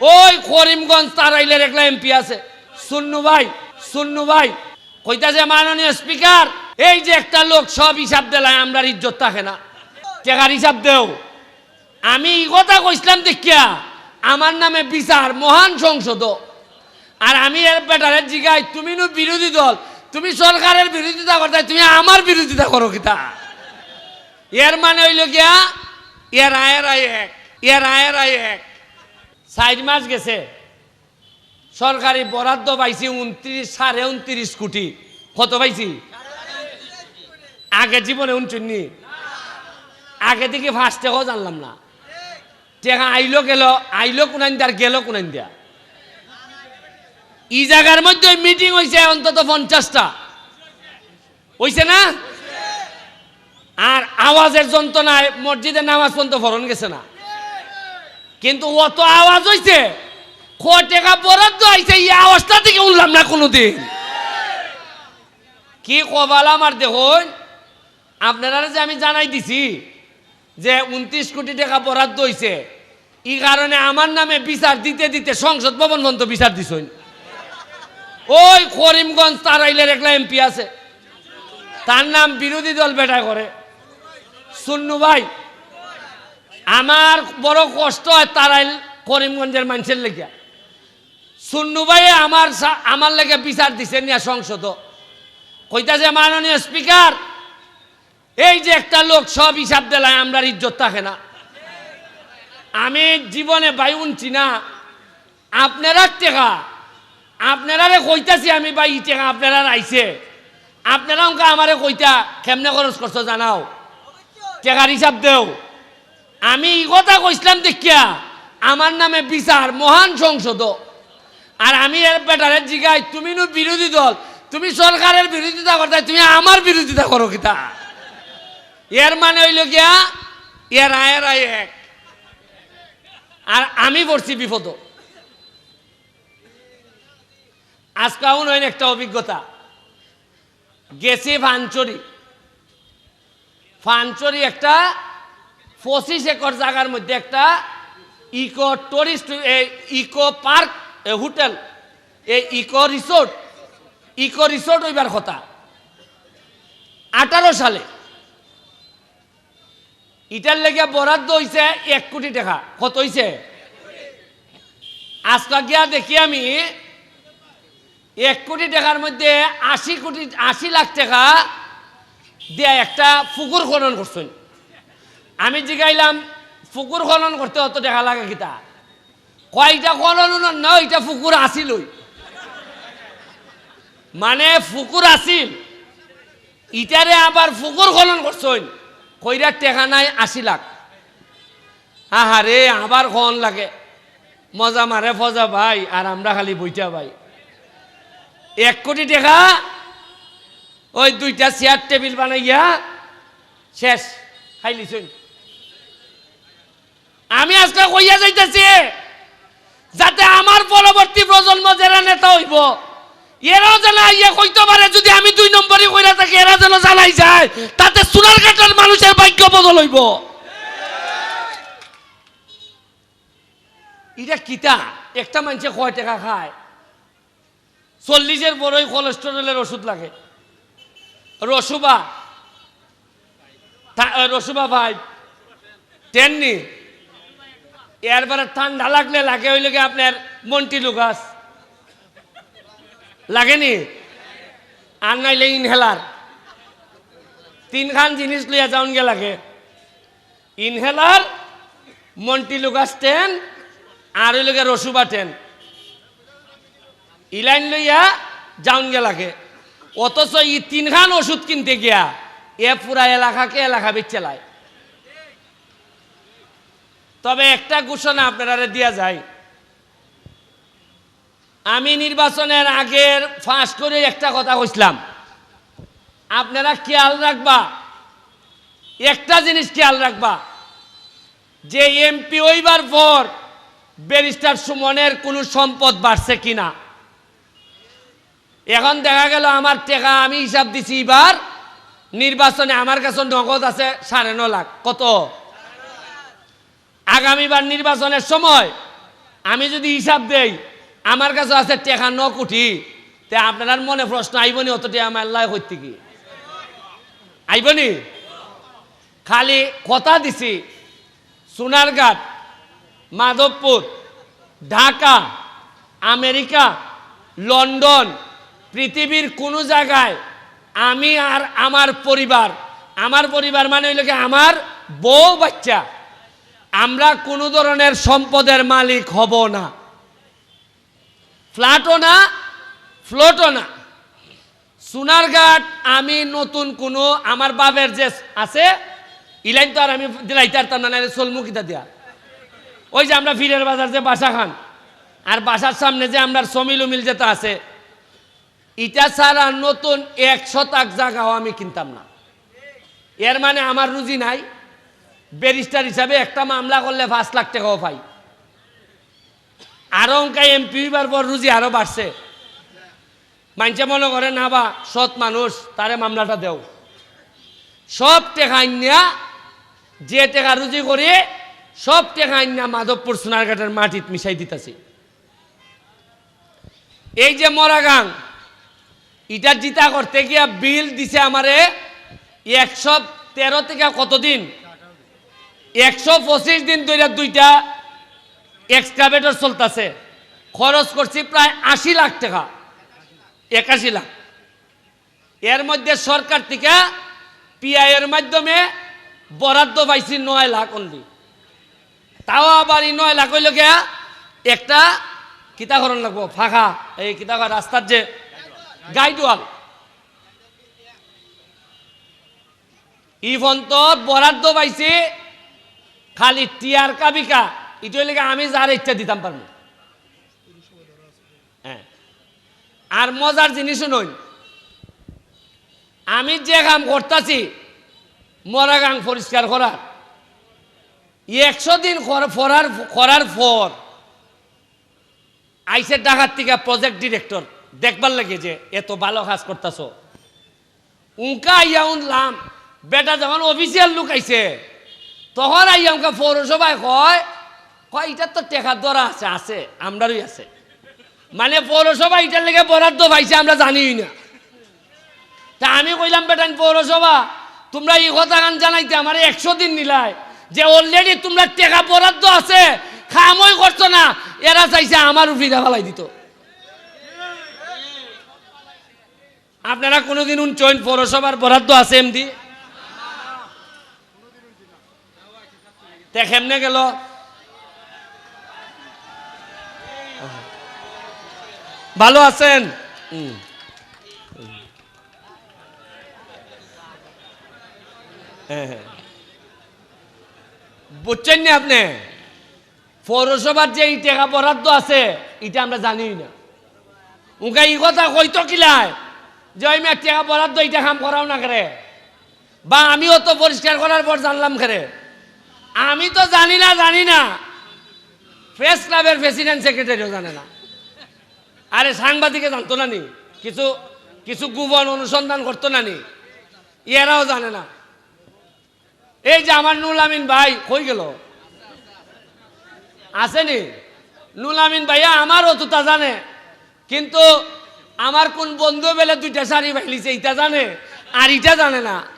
ওই করিমগঞ্জ তারাইলের একলা এমপি আছে। সুন্নু ভাই সুন্নু ভাই, কইতাছে মাননীয় স্পিকার, এই যে একটা লোক সব হিসাব দিলায় আমরা ইজ্জত থাকে না। টেকার হিসাব দেও। আমি এই কথা কইছিলাম দেখিয়া, আমার নামে বিচার মহান সংসদ আর আমি এর বেটারে জিগাই, তুমি নু বিরোধী দল, তুমি সরকারের বিরোধিতা করতে তুমি আমার বিরোধিতা করো কিতা? এর মানে হইল গিয়া, এর আয়ের আয় এক, এর আয়ের আয় এক। চার মাস গেছে। সরকারি বরাদ্দ পাইছি উনত্রিশ, সাড়ে উনত্রিশ কোটি। কত পাইছি? আগে জীবনে উনচুন্নি আগে থেকে ফার্স্ট টেকাও জানলাম না। টেকা আইলো গেল, আইলো কোনাইন আর গেল কোনাইন দিয়া। ই জায়গার মধ্যে মিটিং হয়েছে অন্তত পঞ্চাশটা। হইছে না? আর আওয়াজের যন্ত্রণায় মসজিদের নামাজ পর্যন্ত ফরন গেছে না। কিন্তু অত আওয়াজ হইছে। ক টাকা বরাদ্দ আইছে এই আওয়াজটা থেকে উঠলাম না কোনোদিন। কি কবাল আমার দেখুন আপনারা যে আমি জানাই দিছি যে উনত্রিশ কোটি টাকা বরাদ্দ হইছে এই কারণে আমার নামে বিচার দিতে দিতে সংসদ ভবন পর্যন্ত বিচার দিছইন ওই করিমগঞ্জ তারাইলের একলা এমপি আছে। তার নাম বিরোধী দল বেটা করে। সুন্নু ভাই আমার বড় কষ্ট হয় তারাইল করিমগঞ্জের মানুষের লেগে। সুন্নু ভাই আমার আমার লেগে বিচার দিছে নিয়া সংসদ। কইতাছে মাননীয় স্পিকার, এই যে একটা লোক সব হিসাব দেলায় আমরা ইজ্জত থাকে না। আমি জীবনে বাইউনছি না। আপনারা টেকা আপনারা কইতাছি আমি ভাই ই টেকা, আপনারা আইছে। আপনারা আমারে কইতা, কেমনে খরচ করছ জানাও। টেকার হিসাব দেও। আমি কথা কইছিলাম দেখিয়া, আমার নামে বিচার, মহান সংসদ আর আমি এর বেটারে জিগাই তুমি নু বিরোধী দল, তুমি সরকারের বিরোধিতা করতে তুমি আমার বিরোধিতা করো কিতা? এর মানে হইল গিয়া, এর আয়ের আয় এক। আর আমি পড়ছি বিপদ। আজকে এমন হইন একটা অভিজ্ঞতা। গেছি ফানচরি ফানচরি একটা পঁচিশ একর জায়গার মধ্যে একটা eco tourist eco park hotel এই ইকো রিসোর্ট। ইকো রিসোর্ট হইবার কথা। আঠারো সালে। ইটার লেগে বরাদ্দ হইছে এক কোটি টাকা। কত হইছে? আজকা গিয়া দেখি আমি, এক কোটি টাকার মধ্যে আশি কোটি, আশি লাখ টাকা দিয়ে একটা পুকুর খনন করছেন। আমি জিগাইলাম পুকুর খনন করতে অত দেখা লাগে কিতা? কয়টা খনন না, এটা পুকুর আসিলই। মানে পুকুর আসিল? ইটারে আবার পুকুর খনন করছেন কইরা টেকা নাই আশি লাখ আহারে, আবার খন লাগে। মজা মারে ফজা ভাই, আর আমরা খালি বইটা ভাই। এক কোটি টাকা? ওই দুইটা চেয়ার টেবিল বানাইয়া, শেষ খাইলিছুন আমি আজকে কইয়া যাইতেছি, যাতে আমার পরবর্তী প্রজন্ম যারা নেতা হইব, এরাও যেন ইয়ে কইতে পারে, যদি আমি দুই নম্বরই কইরা থাকি, এরা যেন জানাই যায়, তাতে সোনার কাটার মানুষের ভাগ্য বদল হইব। এটা কিতা? একটা মানুষে কয় টাকা খায়। চল্লিশের বড়ই কোলেস্টেরলের ওষুধ লাগে। রসুবা। রসুবা ভাই টেননি এরপরে ঠান্ডা লাগলে লাগে হইলে কি আপনার মন্টি লুগাস। লাগেনি? আর নাইলে ইনহেলার। তিনখান জিনিস লইয়া যাওন গে লাগে। ইনহেলার, মন্টি লুগাস টেন, আর হইলে গিয়ে রসুবা টেন। ইলাইন লইয়া যাওন গে লাগে। অথচ ই তিনখান ওষুধ কিনতে গিয়া, এ পুরা এলাকাকে এলাকা বেচেলায় তবে একটা ঘোষণা আপনারা দিয়া যায়। আমি নির্বাচনের আগের ফাঁস করে একটা কথা কইছিলাম। আপনারা খেয়াল রাখবা, একটা জিনিস খেয়াল রাখবা, যে এমপি হইবার পর ব্যারিস্টার সুমনের কোনো সম্পদ বাড়ছে কিনা। এখন দেখা গেল আমার টাকা আমি হিসাব দিছি এবার, নির্বাচনে আমার কাছে নগদ আছে সাড়ে ন লাখ। কত? আগামীবার নির্বাচনের সময় আমি যদি হিসাব দেই, আমার কাছে আছে টেকা ন কোটি। তে আপনার মনে প্রশ্ন আইবনি অত টেকা আমার আল্লাহ করতে কি? আইবনি খালি কথা দিছি সোনারঘাট মাধবপুর, ঢাকা, আমেরিকা, লন্ডন, পৃথিবীর কোনো জায়গায় আমি আর আমার পরিবার আমার পরিবার মানে হইল কি আমার বউ বাচ্চা। আমরা কোনো ধরনের সম্পদের মালিক হব না। ফ্ল্যাটও না, ফ্লোটও না। সোনারঘাট আমি নতুন কোনো, আমার বাবের যে আছে, ইলাইন তো আর আমি দিলাইতে পারতাম না নাহলে সোলমুখিতা দিয়া। ওই যে আমরা ফিরের বাজার যে বাসা খান, আর বাসার সামনে যে আমরা সমিল উমিল যেটা আছে, ইটা ছাড়া নতুন এক শতাক জায়গাও আমি কিনতাম না। এর মানে আমার রুজি নাই। ব্যারিস্টার হিসাবে একটা মামলা করলে পাঁচ লাখ টাকাও পাই। আরও অঙ্কা এমপি হইবার পর রুজি আরও বাড়ছে। মানছে মনে করে না বা, সৎ মানুষ, তারে মামলাটা দেও। সব টেকা আইনিয়া, যে টেকা রুজি করি, সব টেকা আইনিয়া মাধবপুর সোনারঘাটের মাটিত মিশাই দিতেছি। এই যে মরাগাং ইটা জিতা করতে গিয়া বিল দিছে আমারে একশো তেরো থেকে কতদিন? একশো পঁচিশ দিন ধরে দুইটা এক্সকাভেটর চলতেছে। খরচ করছি প্রায় আশি লাখ টাকা। একাশি লাখ। এর মধ্যে সরকার থেকে পিআই এর মাধ্যমে বরাদ্দ পাইছি নয় লাখ অনলি তাও আবার এই নয় লাখ হইল একটা কিতা করণ লাগবো, ফাঁকা। এই কিতা কয় রাস্তার যে গাইড ওয়াল ইভন তো বরাদ্দ পাইছি খালি টিয়ার কাবিকা এটা হইলে আমি যার ইচ্ছা দিতাম পারব। হ্যাঁ। আর মজার জিনিস নই আমি যে কাম করতেছি, মরা গাং পরিষ্কার করার। একশো দিন কর- করার করার পর আইসে ঢাকার থেকে প্রজেক্ট ডিরেক্টর দেখবার লাগে যে এত ভালো কাজ করতেছ। উনকা আইয়া উনলাম বেটা যখন অফিসিয়াল লোক আইছে তখন আইয়া উনকা পৌরসভায় কয় কয় এটার তো টেকার দরা আছে আছে, আমরারই আছে। মানে পৌরসভা এটার লেগে বরাদ্দ পাইছে, আমরা জানিই না। তা আমি কইলাম, বেটান পৌরসভা তোমরা এই কথা গান জানাইতে আমার একশো দিন নিলাই যে অলরেডি তোমরা টেকা বরাদ্দ আছে, খামই করছ না, এরা চাইছে আমার ফিরা ফেলাই দিত। আপনারা কোনোদিন উন উনচইন পৌরসভার বরাদ্দ আছে এমদি তে কেমনে গেল? ভালো আছেন। হ্যাঁ, হ্যাঁ। বুঝছেন না আপনি? পৌরসভার যে টাকা বরাদ্দ আছে এটা আমরা জানি না। উনকা এই কথা কইতো কিলায় যে ওই মেয়ের টাকা বরাদ্দ এটা কাম করাও না করে। বা আমিও তো পরিষ্কার করার পর জানলাম করে। আমি তো জানি না জানি না। প্রেস ক্লাবের প্রেসিডেন্ট সেক্রেটারিও জানে না। আরে সাংবাদিকে জানতো না নি? কিছু কিছু গোপন অনুসন্ধান করতো না নি? এরাও জানে না। এই যে আমার নুল আমিন ভাই, কই গেল? আসেনি নুল আমিন ভাইয়া আমারও তো তা জানে। কিন্তু আমার কোন বন্ধু বেলে দুইটা শাড়ি ভাইলিছে ইটা জানে। আর ইটা জানে না।